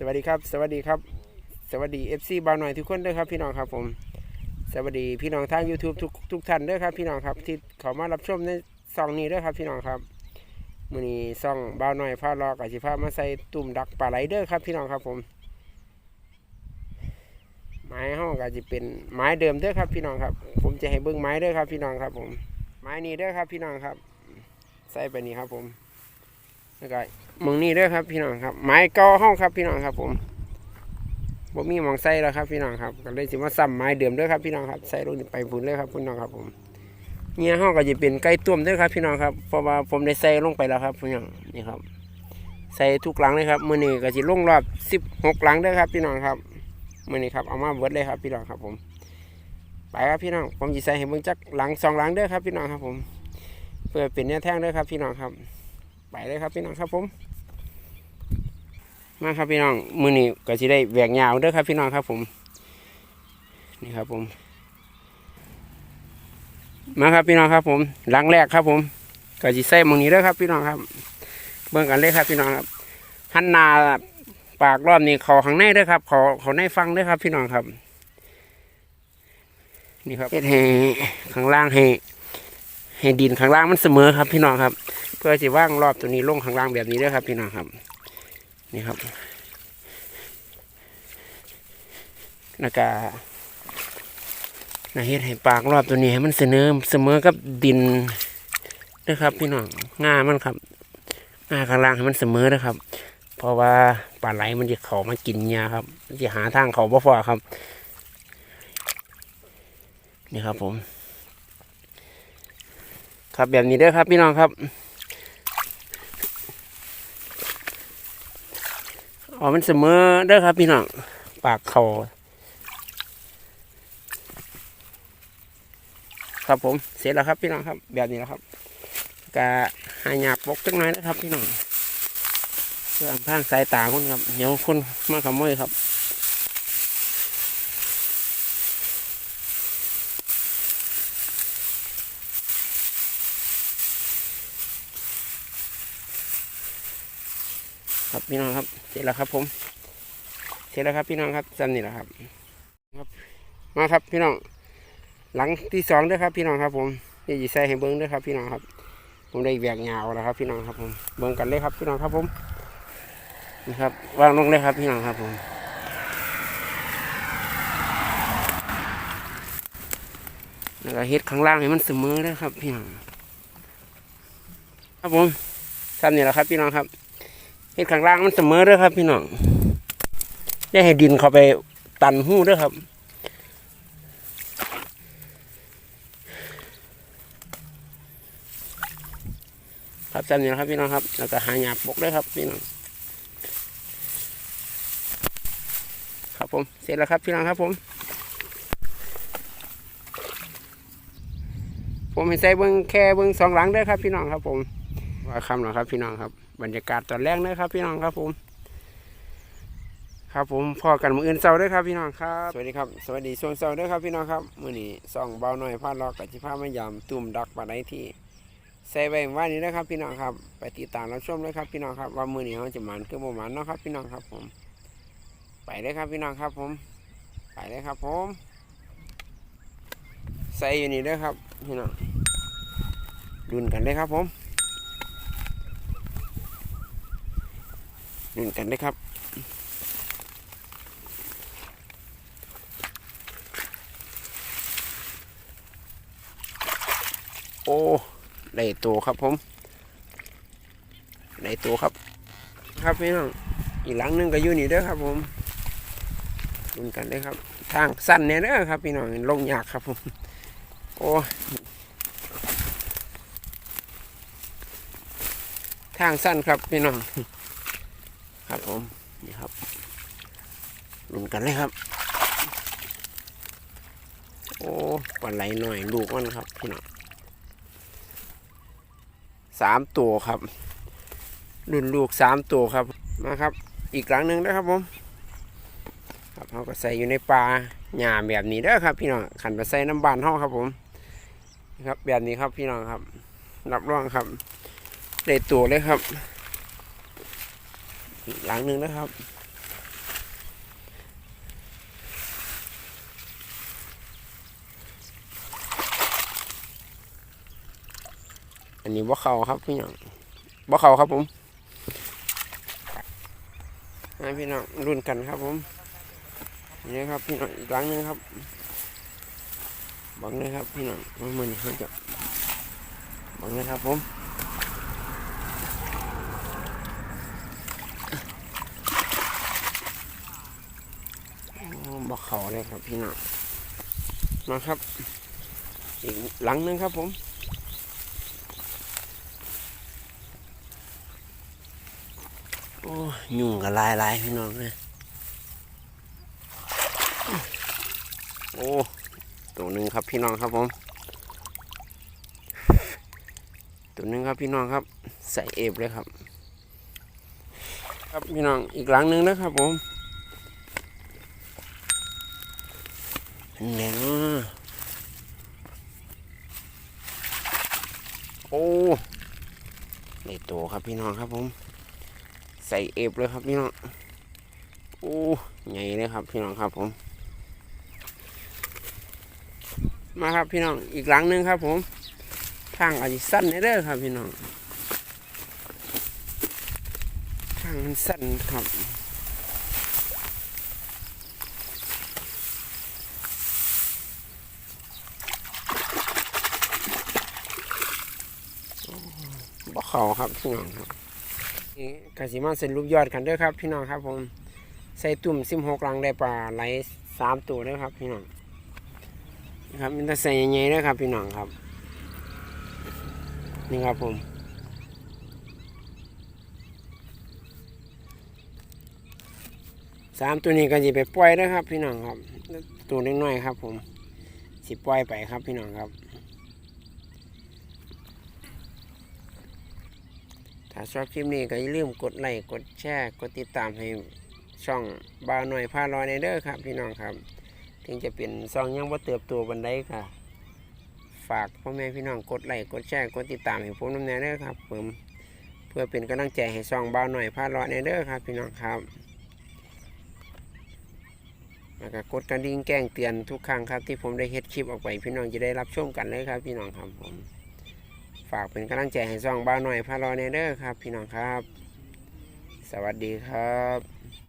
สวัสดีครับ สวัสดีครับ สวัสดีเอฟซีบาวหน่อยทุกคนด้วยครับพี่น้องครับผม สวัสดีพี่น้องทาง YouTube ทุกทุกท่านด้วยครับพี่น้องครับที่เขามารับชมในซองนี้ด้วยครับพี่น้องครับมือนี้ซองบาวหน่อยพาลอกกับสิพามาใส่ตุ่มดักปลาไหลเด้อครับพี่น้องครับผม ไม้ห้องก็จะเป็นไม้เดิมเด้อครับพี่น้องครับ ผมจะให้เบิ้งไม้เด้อครับพี่น้องครับผม ไม้นี้เด้อครับพี่น้องครับ ใส่ไปนี่ครับผมแล้วก็ มึงนี่เด้อครับ พี่น้องครับ ไม้เก่าห้องครับ พี่น้องครับ ผมบ่มีมองใส่แล้วครับ พี่น้องครับก็เลยสิมาซ้ำไม้เดิมเด้อครับ พี่น้องครับใส่ลงไปพุ่นเลยครับพี่น้องครับ ผมเนี่ยห้องก็จะเป็นไก่ต้มเด้อครับ พี่น้องครับเพราะว่าผมได้ใส่ลงไปแล้วครับพี่น้องนี่ครับ ใส่ทุกหลังเลยครับมือนี้ก็สิลงรอบ16หลังเด้อครับ พี่น้องครับมือนี้ครับเอามาเบิร์ดเลยครับ พี่น้องครับผมไปครับพี่น้องผมจะใส่ให้เบิ่งจักหลังสองหลังเด้อครับ พี่น้องครับ ผม เพื่อเป็นแนวทางเด้อครับ พี่น้องครับ ไปเลยครับพี่น้องครับผม มาครับพี่น้องมือนี้ก็จะได้แหวกยาวเด้อครับพี่น้องครับผมนี่ครับผม มาครับพี่น้องครับผม หลังแรกครับ ผมก็จะใส่หมอนี้เด้อครับ พี่น้องครับ เบิ่งกันเลยครับ พี่น้องครับหันนาปากรอบนี้เขาข้างในเด้อครับเขาเขาในฟังเด้อครับ พี่น้องครับ นี่ครับเฮ็ดให้ข้างล่างให้ให้ดินข้างล่างมันเสมอครับ พี่น้องครับ เพื่อจะว่างรอบตัวนี้ลงข้างล่างแบบนี้ด้วยครับ พี่น้องครับ นี่ครับแล้วก็นะเฮ็ดให้ปากรอบตัวนี้ให้มันเสมอเสมอกับดินด้วยครับ พี่น้องง่ามันครับง่าข้างล่างให้มันเสมอนะครับ เพราะว่าปลาไหลมันจะเขามากินหญ้าครับจะหาทางเขาบ่พอครับ นี่ครับผม ครับแบบนี้เด้อครับ พี่น้องครับ อ๋อมันเสมอเด้อครับพี่น้องปากเขาครับผมเสร็จแล้วครับพี่น้องครับ แบบนี้แล้วครับกะหายากปกจังหน่อยนะครับพี่น้องเพื่ออำพรางสายตาคนครับเดี๋ยวคนมาขโมยครับ ครับพี่น้องครับเสร็จแล้วครับ ผมเสร็จแล้วครับพี่น้องครับสั้นนี่แหละครับครับ มาครับพี่น้อง หลังที่สองด้วยครับ พี่น้องครับ ผมนี่จะใส่ให้เบิ้งด้วยครับ พี่น้องครับ ผมได้แหวกยาวแล้วครับ พี่น้องครับ ผมเบิ้งกันเลยครับ พี่น้องครับผมนี่ครับวางลงเลยครับ พี่น้องครับ ผมแล้วก็เฮ็ดข้างล่างให้มันเสมอเลยครับ พี่น้องครับผมสั้นนี่แหละครับ พี่น้องครับ เห็ดข้างล่างมันเสมอเด้อครับ พี่น้องอย่าให้ดินเข้าไปตันหู้เด้อครับครับจำเนี้นะครับพี่น้องครับ แล้วก็หาหยาบกด้วยครับพี่น้องครับผมเสร็จแล้วครับพี่น้องครับผม ผมให้ใส่เบิ้งแค่เบิ้งสองหลังเด้ครับพี่น้องครับ ผมว่าคำหรอครับพี่น้องครับ บรรยากาศตอนแรกนะครับพี่น้องครับผม ครับผมพอกันมืออื่นเศร้าด้วยครับพี่น้องครับสวัสดีครับสวัสดีช่วงเศร้าด้วยครับพี่น้องครับมื้อนี้ส่องเบาหน่อยพาดลอกกับจิพามายามตุ่มดักปลาไหลที่ใส่ไว้ว่านี้นะครับ พี่น้องครับไปติดตามรับชมเลยครับพี่น้องครับว่ามือนี้เขาจะหมันคือบ่หมันเนาะครับ พี่น้องครับผม ไปเลยครับพี่น้องครับผม ไปเลยครับผมใส่อยู่นี่ด้วยครับพี่น้องดุนกันเลยครับผม หนึ่งกันได้ครับโอ้ได้ตัวครับผมได้ตัวครับ ครับพี่น้องอีกหลังหนึงก็อยู่นี่เด้อครับผมดุนกันได้ครับ ทางสั้นเนี่ยเด้อครับพี่น้องลงยากครับผมโอ้ทางสั้นครับพี่น้อง ครับผมนี่ครับลุ้นกันเลยครับ โอ้ปลาไหลหน่อยลูกมันครับพี่น้องสามตัวครับรุ่นลูกสามตัวครับมาครับ อีกครั้งหนึ่งนะครับผมครับเขาก็ใส่อยู่ในปลาหญ้าแบบนี้เด้อครับ พี่น้องขันไปใส่น้ำบานห้องครับผมครับแบบนี้ครับพี่น้องครับ รับรองครับได้ตัวเลยครับ อีกหลังหนึ่งนะครับ อันนี้บ่เขาครับพี่น้องบ่เขาครับผมให้พี่น้องรุ่นกันครับผมนี่ครับพี่น้องอีกหลังหนึ่งครับบังเลยครับพี่น้องมันมันเขาจะบังเลยครับผม เข้าเลยครับพี่น้องมาครับ อีกหลังหนึงครับผมโอ้ยยุ่งกับลายลายพี่น้องเลยโอ้ตัวหนึ่งครับพี่น้องครับผม ตัวหนึ่งครับพี่น้องครับ ใส่เอฟเลยครับ ครับพี่น้องอีกหลังหนึ่งนะครับผม เน่งโอ้ในตัวครับพี่น้องครับผม ใส่เอฟเลยครับพี่น้อง โอ้ใหญ่เลยครับพี่น้องครับผม มาครับพี่น้องอีกหลังหนึงครับผม ทางอาจจะสั้นเด้อครับพี่น้อง ทางมันสั้นครับ บ่ เขาครับพี่น้องครับกสิมาเส้นลูกยอดกันเด้วยครับ พี่น้องครับผมใส่ตุ่มซิมหกลังได้ปลาไหลสามตัวด้วยครับ พี่น้องครับมันจะใส่ใหญ่ๆด้วยครับ พี่น้องครับ นี่ครับผมสามตัวนี้ก็จะไปปล่อยนะครับ พี่น้องครับ ตัวเล็กน้อยครับ ผมสิปล่อยไปครับ พี่น้องครับ ถ้าชอบคลิปนี้ก็อย่าลืมกดไลค์กดแชร์กดติดตามให้ช่องบาวหน่อยพาลอยในเด้อครับ พี่น้องครับ ถึงจะเป็นซองยังว่าเติบโตบันไดค่ะ ฝากพ่อแม่พี่น้องกดไลค์กดแชร์กดติดตามให้ผมน้ำแน่เด้อครับผมเพื่อเป็นกำลังใจให้ช่องบาวหน่อยพาลอยในเด้อครับ พี่น้องครับแล้วก็กดกระดิ่งแจ้งเตือนทุกครั้งครับ ที่ผมได้เฮ็ดคลิปออกไปพี่น้องจะได้รับชมกันเลยครับ พี่น้องครับผม ฝากเป็นกำลังใจให้ซองบ้าหน่อยพารอเนเดอร์ครับ พี่น้องครับ สวัสดีครับ